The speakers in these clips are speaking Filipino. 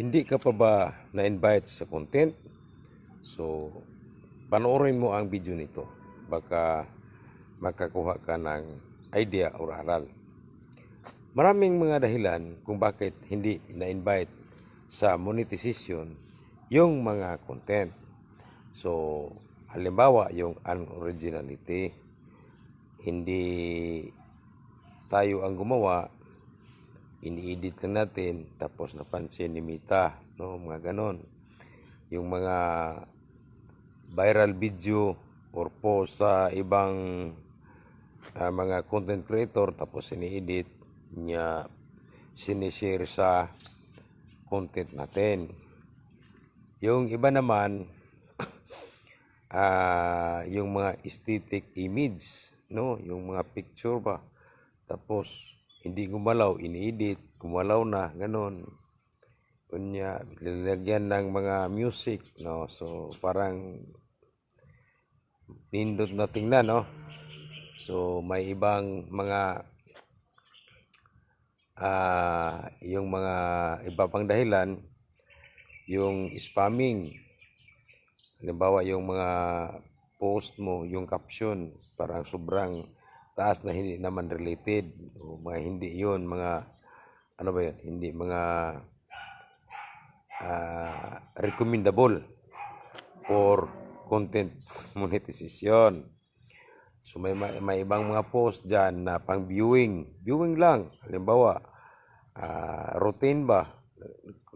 Hindi ka pa ba na-invite sa content? So, panoorin mo ang video nito. Baka makakuha ka ng idea o aral. Maraming mga dahilan kung bakit hindi na-invite sa monetization yung mga content. So, halimbawa yung unoriginality. Hindi tayo ang gumawa, ini-edit lang natin, tapos napansin ni Mita, no, mga ganon. Yung mga viral video or post sa ibang ah, mga content creator, tapos ini-edit niya, sinishare sa content natin. Yung iba naman, ah yung mga aesthetic image, no? Yung mga picture ba? Tapos, hindi gumalaw, ini-edit, gumalaw na, ganon. Kunya, nilagyan ng mga music, no? So, parang nindot na tingnan, no? So, may ibang mga ah yung mga iba pang dahilan, yung spamming. Halimbawa, yung mga post mo, yung caption, parang sobrang taas na hindi naman related. O mga hindi yun, mga, ano ba yun, hindi, mga ah, recommendable for content monetization. So may, may, ibang mga post dyan na pang viewing. Viewing lang. Halimbawa, ah, routine ba?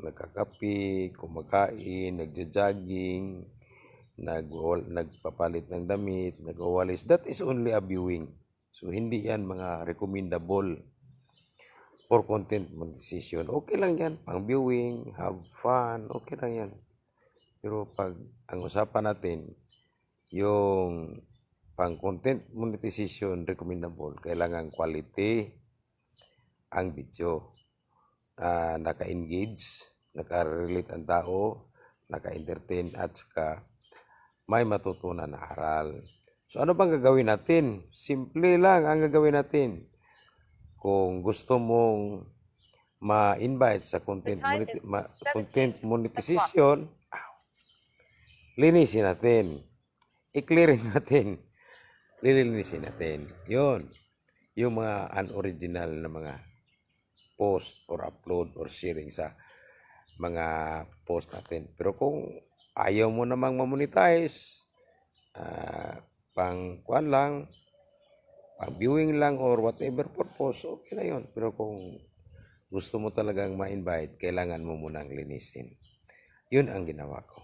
Nagkakapi, kumakain, nagja-jogging, nag nagpapalit ng damit, nagwawalis. That is only a viewing. So hindi yan mga recommendable for content monetization. Okay lang yan. Pang viewing, have fun, okay lang yan. Pero pag ang usapan natin, yung pang content monetization recommendable, kailangan quality ang video. Ah, naka-engage, naka-relate ang tao, naka-entertain at saka may matutunan na aral. So ano bang gagawin natin? Simple lang ang gagawin natin. Kung gusto mong ma-invite sa content, moneti- ma- content monetization, linisin natin. I-clearing natin. Lilinisin natin. Yun. Yung mga unoriginal na mga post or upload or sharing sa mga post natin. Pero kung ayaw mo namang mamonetize, ah, pang kuan lang, pang viewing lang or whatever purpose, okay na yun. Pero kung gusto mo talagang ma-invite, kailangan mo munang linisin. Yun ang ginawa ko.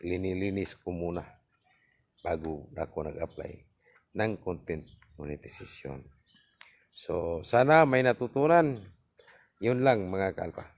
Linilinis ko muna bago ako nag-apply ng content monetization. So, sana may natutunan. Yun lang mga kalpa.